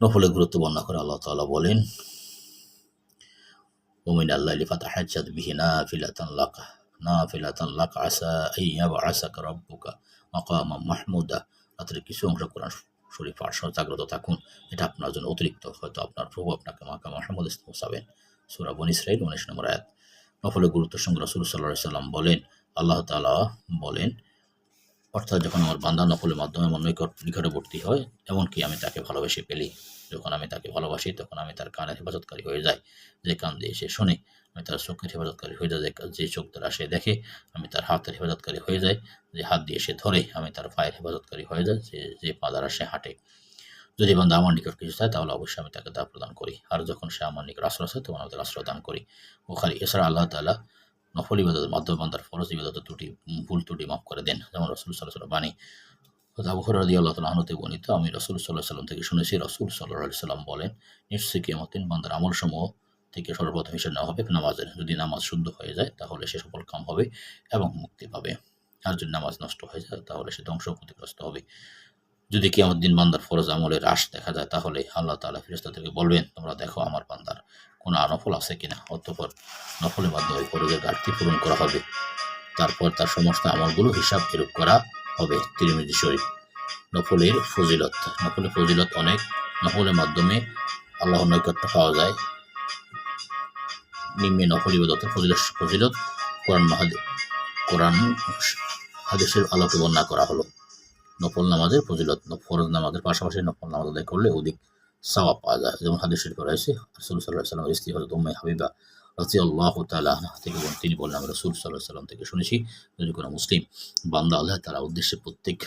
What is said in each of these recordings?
নফলের গুরুত্ব বর্ণনা করে আল্লাহ তালা বলেন, ওমিন আল্লাহ লিফাত হাজাদ বিহি না ফিলাতান আসা আইয়া বা আসা মাহমুদা। কিছু অংশ কোরআন শরীফ পাঠশাল জাগ্রত থাকুন। এটা আপনার জন্য অতিরিক্ত, হয়তো আপনার প্রভু আপনাকে মাকা মাহমুদ পৌঁছাবেন। সুরা বন ইসরাইল উনিশ নম্বর আয়াত। গুরুত্ব সঙ্গে রসুল সাল্লাহ বলেন, আল্লাহ বলেন অর্থাৎ যখন আমার বান্দা নকলের মাধ্যমে আমার নিকট নিকটবর্তী হয়, এমনকি আমি তাকে ভালোবেসে পেলি যখন আমি তাকে ভালোবাসি, তখন আমি তার কানের হেফাজতকারী হয়ে যাই, যে কান দিয়ে সে শোনে, আমি তার চোখের হেফাজতকারী হয়ে যাই, যে- চোখ দ্বারা সে দেখে, আমি তার হাতের হেফাজতকারী হয়ে যাই, যে হাত দিয়ে সে ধরে, আমি তার পায়ের হেফাজতকারী হয়ে যাই, যে যে পা দ্বারা সে হাঁটে। যদি বান্দা আমার নিকট কিছু চায়, তাহলে অবশ্যই আমি তাকে তা প্রদান করি। আর যখন সে আমার নিকট আশ্রয় চায়, তখন আমি তাকে আশ্রয় দান করি। ওখানে এছাড়া আল্লাহ তাআলা নফল ইবাদতের মাধ্যমে বান্দার ফরজ ইবাদতের ত্রুটি ভুল ত্রুটি মাফ করে দেন। যেমন রসুল সাল্লাহ সাল্লাম বাণী হরাদি আল্লাহ তালা আহনতে বর্ণিত, আমি রসুল সাল্লাহ সাল্লাম থেকে শুনেছি, রসুল সাল্লাহ সাল্লাম বলেন নিশ্চয়ই কিয়ামতিন বান্দার আমল সমূহ থেকে সর্বপ্রথম হিসেবে নেওয়া হবে নামাজের। যদি নামাজ শুদ্ধ হয়ে যায়, তাহলে সে সফল কাম হবে এবং মুক্তি পাবে। আর যদি নামাজ নষ্ট হয়ে যায়, তাহলে সে ধ্বংস ক্ষতিগ্রস্ত হবে। যদি কি আমার দিন বান্দার ফরজ আমলের হ্রাস দেখা যায়, তাহলে আল্লাহ তালা ফিরস্তা থেকে বলবেন, তোমরা দেখো আমার বান্দার কোনো নফল আছে কিনা অতঃপর নফলের মাধ্যমে ফরজের ঘাটতি পূরণ করা হবে। তারপর তার সমস্ত আমলগুলো হিসাব বিরূপ করা হবে তিরমিজি শরীফ। নফলের ফজিলত। নফলের ফজিলত অনেক। নফলের মাধ্যমে আল্লাহর নৈকট্য পাওয়া যায়। নিম্নে নফল ইবাদতের ফজিলত ফজিলত কোরআন মাহাদে, কোরআন হাদিসের আলোকে বর্ণনা করা হলো। নফল নামাজের ফজিলত। ফরজ নামাজের পাশাপাশি নফল নামাজ আদায় করলে অধিক সওয়াব পাওয়া যায় যেমন হাদিস শরীফ রয়েছে রসুল সাল্লাহ সাল্লামের স্ত্রী হজরত উম্মে হাবিবা রাজি আল্লাহ তালা থেকে তিনি বললেন আমি রসুল সাল্লাহ সাল্লাম থেকে শুনেছি যদি কোনো মুসলিম বান্দা আল্লাহ তালা উদ্দেশ্যে প্রত্যেক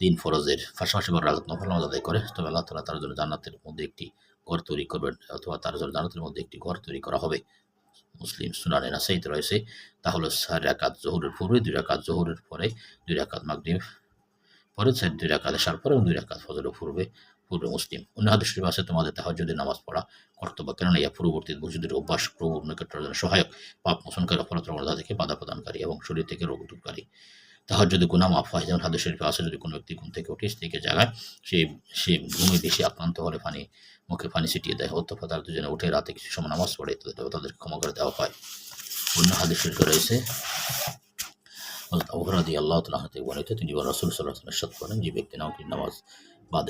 দিন ফরজের পাশাপাশি বা রাত নফল আদায় করে, তবে আল্লাহ তালা তার জন্য জান্নাতের মধ্যে একটি ঘর তৈরি করবেন অথবা তার জন্য জান্নাতের মধ্যে একটি ঘর তৈরি করা হবে। মুসলিম সুনানে নাসাইতে রয়েছে। তাহলে চার রাকাত জহুরের পূর্বে, দুই রাকাত জহুরের পরে, দুই রাকাত মাগরিব পরে, চার দুই রাকাত আসার পরে এবং দুই রাকাত ফজরের পূর্বে। পূর্বে মুসলিম। অন্য হাদিস শরীফ আছে, তোমাদের তাহাজ্জুদের নামাজ পড়া কর্তব্য। কেননা ইয়া পূর্ববর্তী বুঝুদের অভ্যাস জন্য সহায়ক, পাপ মোচনকারী অপরাধ থেকে বাধা প্রদানকারী এবং শরীর থেকে রোগ দূরকারী। তাহার যদি গুণা মাফ হয়। যেমন হাদিস শরীফে আছে, যদি কোনো ব্যক্তি ঘুম থেকে উঠে থেকে জাগায়, সে সে ঘুমে বেশি আক্রান্ত হলে পানি মুখে পানি ছিটিয়ে দেয়। অথবা তার দুজনে উঠে রাতে কিছু সময় নামাজ পড়ে তবে তাদেরকে ক্ষমা করে দেওয়া হয়। অন্য হাদিস শরীফে রয়েছে অবহরাদি আল্লাহ তালাহ থেকে বর্ণিত, তিনি রসুল সাল্লাহ সাত করেন যে ব্যক্তি নামাজ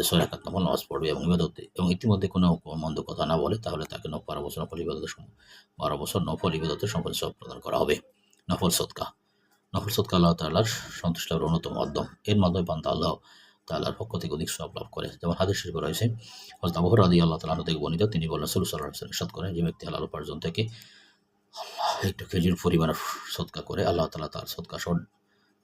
ছয় রাখাত নফল নামাজ পড়বে এবং ইবাদতে এবং ইতিমধ্যে কোনো মন্দ কথা না বলে তাহলে তাকে বারো বছর নফল ইবাদতের বারো বছর নফল ইবাদতের সম্পদ সব প্রদান করা হবে। নফল সৎকা। নফল সৎকা আল্লাহ তাল্লাহর সন্তুষ্ট অন্যতম মাধ্যম। এর মাধ্যমে বান্দা আল্লাহ তাল্লাহর পক্ষ থেকে অধিক সব লাভ করে। যেমন হাদিস শরীফে রয়েছে হজরত আবু হুরায়রা রাদিয়াল্লাহু তাআলা আনহু থেকে বর্ণিত, তিনি বলেন আলাইহি ওয়াসাল্লাম ইরশাদ করেন, যে ব্যক্তি হালাল উপার্জন থেকে একটু খেজুর পরিমাণ সৎকা করে, আল্লাহ তাআলা তার সৎকা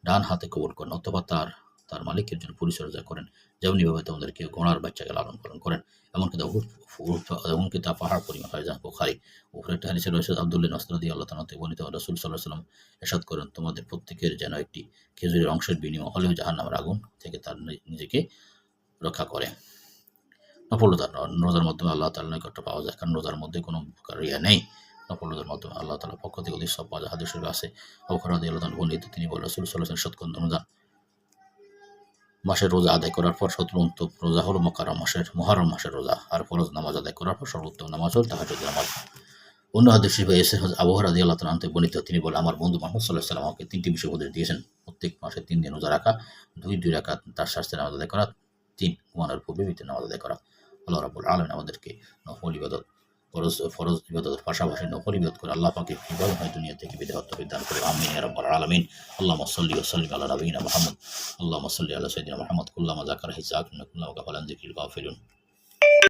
ডান হাতে কবর করেন, অথবা তার তার মালিকের জন্য পরিচর্যা করেন। যেমন এভাবে তোমাদেরকে ঘোড়ার বাচ্চাকে লালন পালন করেন, এমনকি তা এমনকি তা পাহাড় পরিমাণ হয় যায় বোখারি। উপরে একটা হাদিসে রয়েছে, আব্দুল্লাহ নসরাদি আল্লাহ তালাতে বর্ণিত, রসুল সাল্লাহ সাল্লাম এসাদ করেন, তোমাদের প্রত্যেকের যেন একটি খেজুরের অংশের বিনিময় হলেও জাহান নামের আগুন থেকে তার নিজেকে রক্ষা করে। নফলতার রোজার মাধ্যমে আল্লাহ তালা নিকটটা পাওয়া যায়, কারণ রোজার মধ্যে কোনো প্রকার ইয়া নেই। নফলতার মাধ্যমে আল্লাহ তালার পক্ষ থেকে অধিক সব পাওয়া যায়। হাদিস শরীফে আছে অবখরাদি আল্লাহ বর্ণিত, তিনি বলেন, রসুল সাল্লাহ সৎকন্দ অনুদান মাসের রোজা আদায় করার পর সর্বোত্তম রোজা হলো মকারম মাসের মহারম মাসের রোজা। আর ফরজ নামাজ আদায় করার পর সর্বোত্তম নামাজ হল তাহাজুদ নামাজ। অন্য হাদিস শরীফে এসে আবহাওয়া রাদি আল্লাহ তালান্তে বর্ণিত তিনি বলে আমার বন্ধু মোহাম্মদ সাল্লাহ সাল্লাম আমাকে তিনটি বিষয় উপদেশ দিয়েছেন। প্রত্যেক মাসে তিন দিন রোজা রাখা, দুই দুই রাখা তার স্বাস্থ্যের নামাজ আদায় করা, তিন, ঘুমানোর পূর্বে নামাজ আদায় করা। আল্লাহ রাবুল আলম আমাদেরকে নফল ইবাদত ফরজ ফরজ ইবাদতের পাশাপাশি নকল ইবাদত করে আল্লাহ পাকে ইবাদ হয় দুনিয়া থেকে বিদেহ বিধান করে। আমিন রাব্বাল আলামিন। আল্লাহ সাল্লি ওয়া সাল্লিম আলা নবিয়িনা মুহাম্মদ। আল্লাহ মসল্লি আলা সাইয়্যিদিনা মুহাম্মদ। কুল্লামা যাকার হিসাক কুল্লামা গাফালান যিকরিল গাফিলুন।